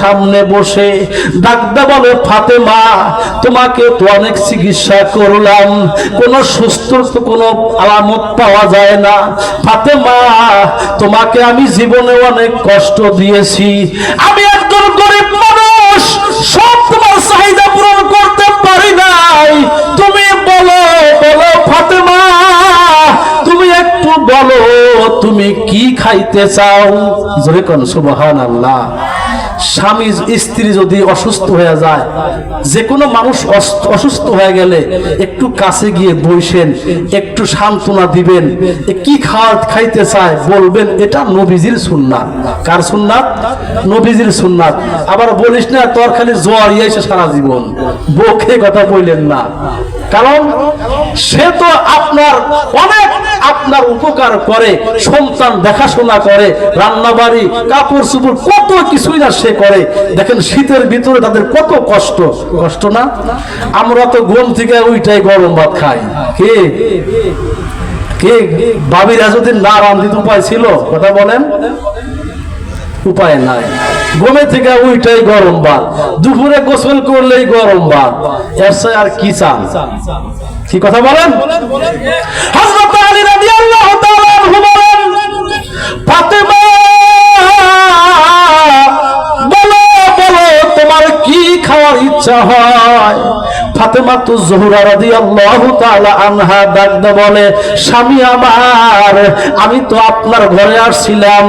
সামনে বসে ডাকতে বলে, ফাতেমা, তোমাকে তো অনেক চিকিৎসা করলাম, কোনো সুস্থ কোনো আলামত পাওয়া যায় না। ফাতেমা, তোমাকে আমি জীবনে অনেক কষ্ট দিয়েছি। আমি একজন গরিব মানুষ, সব তোমার চাহিদা পূরণ করতে পারি নাই। তুমি বলো বলো ফাতেমা, তুমি একটু বলো, তুমি কি খাইতে চাও? জোরে কোন সুবহান আল্লাহ স্বামী স্ত্রী যদি অসুস্থ হয়ে যায় যে কোনো মানুষ অসুস্থ হয়ে গেলে একটু কাছে গিয়ে বসেন, একটু সান্ত্বনা দিবেন কি খাওয়া খাইতে চায় বলবেন, এটা নবীজির সুন্নাত। কার সুন্নাত? নবীজির সুন্নাত। আবার বলিস না, তোর খালি জ্বর ইয়েছে সারা জীবন। বউকে কথা বললেন না। কারণ সে তো আপনার অনেক আপনার উপকার করে, সন্তান দেখাশোনা করে রান্না বাড়ি কাপড় চুপড়, কত কিছুই না সে করে। দেখেন শীতের ভিতরে তাদের কত কষ্ট। কষ্ট না? আমরা তো ঘুম থেকে ওইটাই গরম ভাত খাই। কে? কে? বাবিরা যদি না রান্ধিত উপায় ছিল, কথা বলেন? উপায় নাই। ঘুমে থেকে উইটাই গরম ভাত। দুপুরে গোসল করলেই গরম ভাত। এর আর কি চান? কি কথা বলেন? হযরত আলী রাদিয়াল্লাহু তাআলা বলেন, ফাতেমা, বলো বলো, তোমার কি খাওয়ার ইচ্ছা হয়? ফাতেমা জোহরা আনহা ডাকতে বলে, স্বামী আমার, আমি তো আপনার ঘরে আসছিলাম।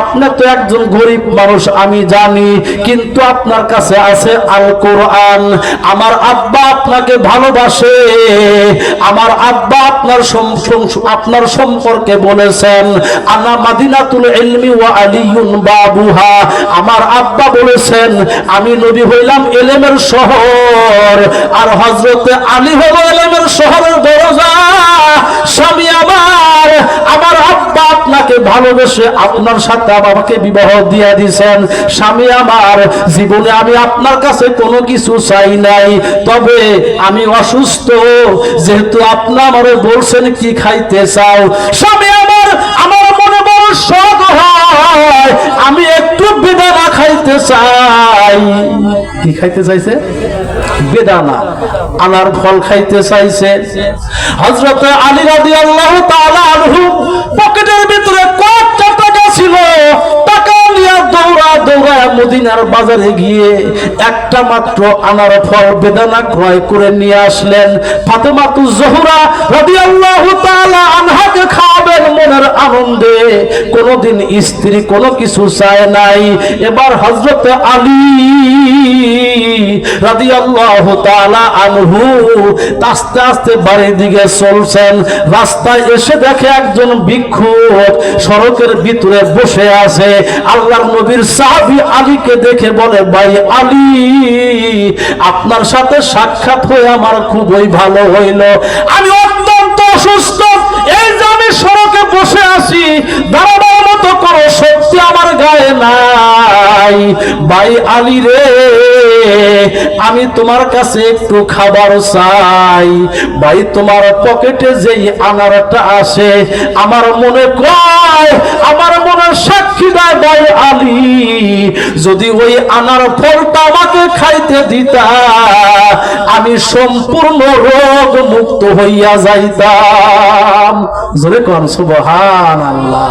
আপনি তো একজন গরিব মানুষ, আমি জানি। কিন্তু আপনার কাছে আছে আল কোরআন আমার আব্বা আপনাকে ভালোবাসে। আমার আব্বা আপনার আপনার সম্পর্কে বলেছেন, আনা মাদিনাতুল ইলমি ওয়া আলিয়ুন বাবুহা। আমার আব্বা বলেছেন, আমি নবী হইলাম এলেমের শহর, আর হযরত আলী হলো এলেমের শহরের দরজা। ভালোবেসে আপনার সাথে আমাকে বিবাহ দিয়া দিছেন। স্বামী আমার, জীবনে আমি আপনার কাছে কোনো কিছু চাই নাই। তবে আমি অসুস্থ, যেহেতু আপনি আমারে বলছেন কি খাইতে চাও। স্বামী আমার আমার মনে বড় শখ হয়, আমি একটু বেদানা খাইতে চাই। কি খাইতে চাইছে? বেদানা। আনার ফল খাইতে চাইছে। হযরত আলী রাদিয়াল্লাহু তাআলা আনহু মদিনার বাজারে গিয়ে একটা মাত্র আনার ফল বেদানা ক্রয় করে নিয়ে আসলেন। ফাতেমাতু রাদিয়াল্লাহু তাআলা আনহাকে খাওয়াবেন মনের আনন্দে। স্ত্রী কিছু চায় নাই। এবার হযরত আলী রাদিয়াল্লাহু তাআলা আনহু আস্তে আস্তে বাড়ির দিকে চলছেন। রাস্তায় এসে দেখে একজন ভিক্ষুক সড়কের ভিতরে বসে আছে। আল্লাহর নবীর সাহাবী আলীকে দেখে বলে, ভাই আলী, আপনার সাথে সাক্ষাৎ হয়ে আমার খুবই ভালো হইল। আমি অত্যন্ত অসুস্থ। এই যে আমি সড়কে বসে আছি দাঁড়াবার মতো কোনো শক্তি আমার গায়ে নাই। ভাই ভাই আলী রে, আমি তোমার কাছে একটু খাবার চাই। ভাই, তোমার পকেটে যেই আনারটা আসে, আমার মনে কয়, আমার মনে সাক্ষী দেয় ভাই আলী। যদি ওই আনার ফলটা আমাকে খাইতে দিতা, আমি সম্পূর্ণ রোগ মুক্ত হইয়া যাইতাম। জোরে কন সুবহান আল্লাহ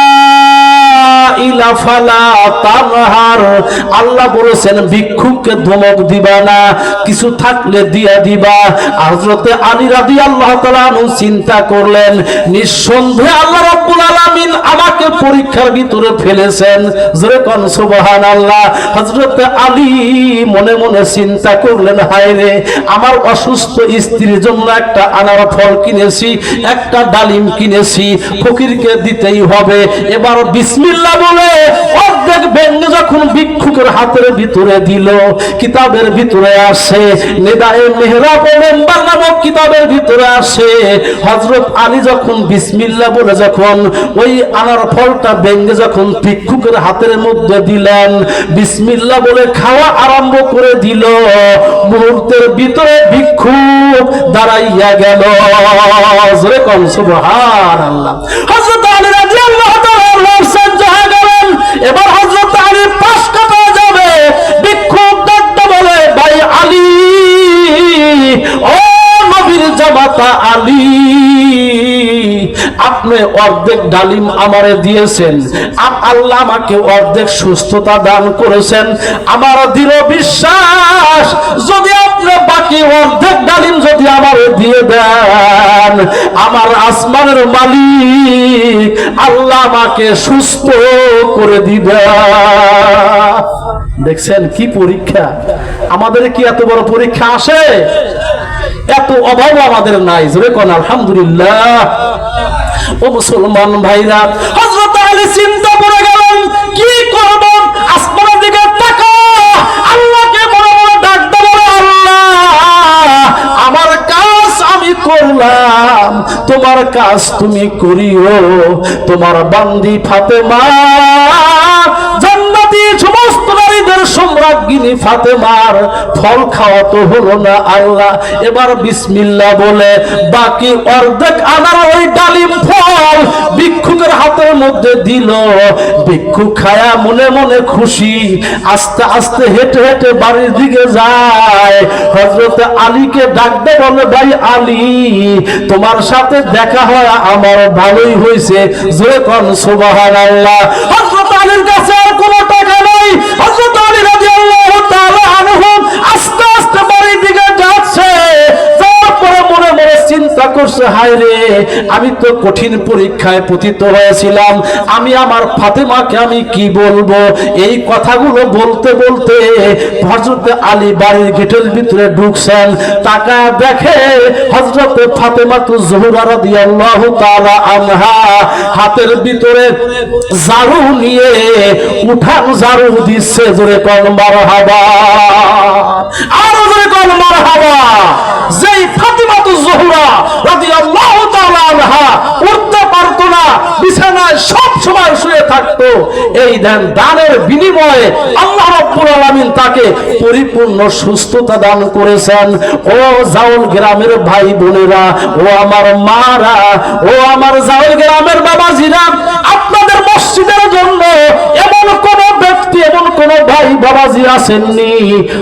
সাইলা ফালা আল্লাহ বলেছেন ভিক্ষুককে ধমক দিবা না, কিছু থাকলে দিয়া দিবা। আলী চিন্তা করলেন, নিঃসন্দেহে আল্লাহ আমাকে পরীক্ষার ভিতরে ফেলেছেন। জোরে কোন, সুবহানাল্লাহ। হযরতে আলী মনে মনে চিন্তা করলেন, হায় রে, আমার অসুস্থ স্ত্রীর জন্য একটা আনার ফল কিনেছি, একটা ডালিম কিনেছি, ফকিরকে দিতেই হবে। এবার বিসমিল্লাহ বলে অর্ধেক যখন ভিক্ষুকের হাতের ভিতরে দিল, কিতাবের ভিতরে আসে নামক কিতাবের ভিতরে আসে। হযরত আলী যখন বিসমিল্লাহ বলে যখন ওই আনার ফলটা যখন ভিক্ষুকের হাতের মধ্যে দিলেন, বিসমিল্লাহ বলে খাওয়া আরম্ভ করে দিল। মুহূর্তের ভিতরে ভিক্ষুক দাঁড়াইয়া গেল। জোরে কোন, সুবহানাল্লাহ। হযরত আলী রাদিয়াল্লাহু তাআলা সহ্য হয়ে গেলেন এবার আপনি অর্ধেক ডালিম আমারে দিয়েছেন। আল্লাহ আমাকে অর্ধেক সুস্থতা দান করেছেন। আমার দৃঢ় বিশ্বাস, যদি আপনি বাকি অর্ধেক ডালিম যদি আমারে দিয়ে দেন, আমার আসমানের মালিক আল্লাহ আমাকে সুস্থ করে দিবে। দেখছেন কি পরীক্ষা? আমাদের কি এত বড় পরীক্ষা আসে? এত অভাব আমাদের নাই। জোরে কোন, আলহামদুলিল্লাহ। ও মুসলমান ভাইরা হজরত আলী চিন্তা করে গেলেন, কি করব? আসমানের দিকে তাকা আল্লাহকে বড় বড় ডাক দেবো আল্লাহ, আমার কাজ আমি করলাম, তোমার কাজ তুমি করিও, তোমার বান্দি ফাতেমা সম্রাজ্ঞিনী ফাতেমার ফল খাওয়া তো হলো না আল্লাহ। এবার বিসমিল্লাহ বলে, বাকি অর্ধেক আনার ওই ডালিম ফল ভিক্ষুকের হাতের মধ্যে দিল। ভিক্ষুক খায়া মনে মনে খুশি, আস্তে আস্তে হেঁটে হেঁটে বাড়ির দিকে যায়। হজরত আলীকে ডাকতে বলে, ভাই আলী, তোমার সাথে দেখা হয়, আমার ভালোই হয়েছে। জোরে কন সুবাহান আল্লাহ হজরত আলীর কাছে আর কোনো টাকা নাই। হজরত আলী হায় রে, আমি তো কঠিন পরীক্ষায় পতিত হয়েছিলাম। আমি আমার ফাতেমাকে আমি কি বলব? এই কথাগুলো বলতে বলতে হজরত আলী বাড়ির গেটের ভিতরে ঢুকছেন। টাকা দেখে হজরত ফাতেমা তো জহুরা রাদিয়াল্লাহু তাআলা আনহা হাতের ভিতরে ঝাড়ু নিয়ে উঠান ঝাড়ু দিচ্ছে জোরে কল মারহাবা আরও জোরে কল মারহাবা যেই ফাতিমা তো জহুরা রাদিয়াল্লাহু তাআলা আনহা উঠতে পারতো না বিছানায় সব সময় শুয়ে থাকতো এই দেন দানের বিনিময়ে আল্লাহ রাব্বুল আলামিন তাকে পরিপূর্ণ সুস্থতা দান করেছেন। ও জাউল গ্রামের ভাই বোনেরা, ও আমার মারা, ও আমার জাউল গ্রামের বাবাজিরা, আপনাদের মসজিদের জন্য এমন কোন ব্যক্তি, এমন কোন ভাই বাবাজি আসেননি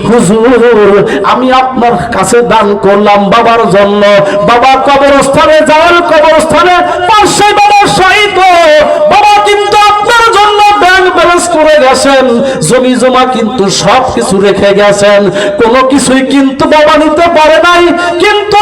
হুজুর, আমি আপনার কাছে দান করলাম বাবার জন্য। বাবা কবরস্থানে যাওয়ার কবরস্থানে পাশে বাবার শহীদ। বাবা কিন্তু ব্যাংক করে গেছেন, জমি জমা কিন্তু সব কিছু রেখে গেছেন। কোনো কিছুই কিন্তু বাবা নিতে পারে নাই, কিন্তু